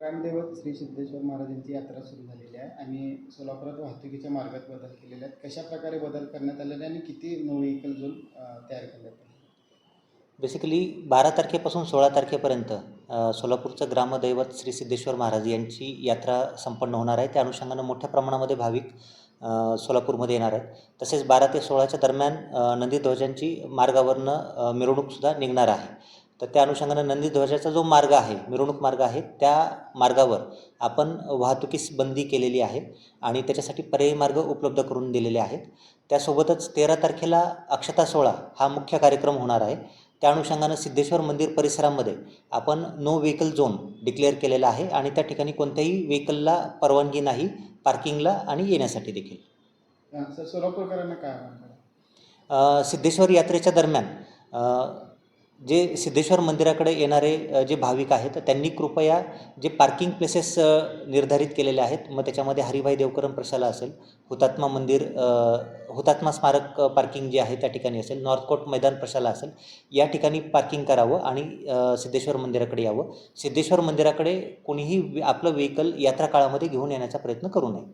ग्रामदैवत श्री सिद्धेश्वर महाराजांची यात्रा सुरू झालेली आहे आणि सोलापुरात वाहतुकीच्या मार्गात बदल केलेले आहेत. कशा प्रकारे बदल करण्यात आलेले आहे आणि किती नो व्हेकल झोन तयार करण्यात आले बेसिकली बारा तारखेपासून सोळा तारखेपर्यंत सोलापूरचं ग्रामदैवत श्री सिद्धेश्वर महाराज यांची यात्रा संपन्न होणार आहे. त्या अनुषंगानं मोठ्या प्रमाणामध्ये भाविक सोलापूरमध्ये येणार आहेत. तसेच बारा ते सोळाच्या दरम्यान नंदीध्वजांची मार्गावरनं मिरवणूकसुद्धा निघणार आहे. तर त्या अनुषंगानं नंदीध्वजाचा जो मार्ग आहे मिरवणूक मार्ग आहे त्या मार्गावर आपण वाहतुकीस बंदी केलेली आहे आणि त्याच्यासाठी पर्यायी मार्ग उपलब्ध करून दिलेले आहेत. त्यासोबतच तेरा तारखेला अक्षता सोहळा हा मुख्य कार्यक्रम होणार आहे. त्या अनुषंगानं सिद्धेश्वर मंदिर परिसरामध्ये आपण नो व्हेकल झोन डिक्लेअर केलेला आहे आणि त्या ठिकाणी कोणत्याही व्हेकलला परवानगी नाही पार्किंगला आणि येण्यासाठी देखील. सोलापूरकरांना काय सिद्धेश्वर यात्रेच्या दरम्यान जे सिद्धेश्वर मंदिराकडे येणारे जे भाविक आहेत त्यांनी कृपया जे पार्किंग प्लेसेस निर्धारित केलेले आहेत मग त्याच्यामध्ये हरिभाई देवकरम प्रशाला असेल हुतात्मा मंदिर हुतात्मा स्मारक पार्किंग जे आहे त्या ठिकाणी असेल नॉर्थकोट मैदान प्रशाला असेल या ठिकाणी पार्किंग करावं आणि सिद्धेश्वर मंदिराकडे यावं. सिद्धेश्वर मंदिराकडे कोणीही आपलं व्हेकल यात्रा काळामध्ये घेऊन येण्याचा प्रयत्न करू नये.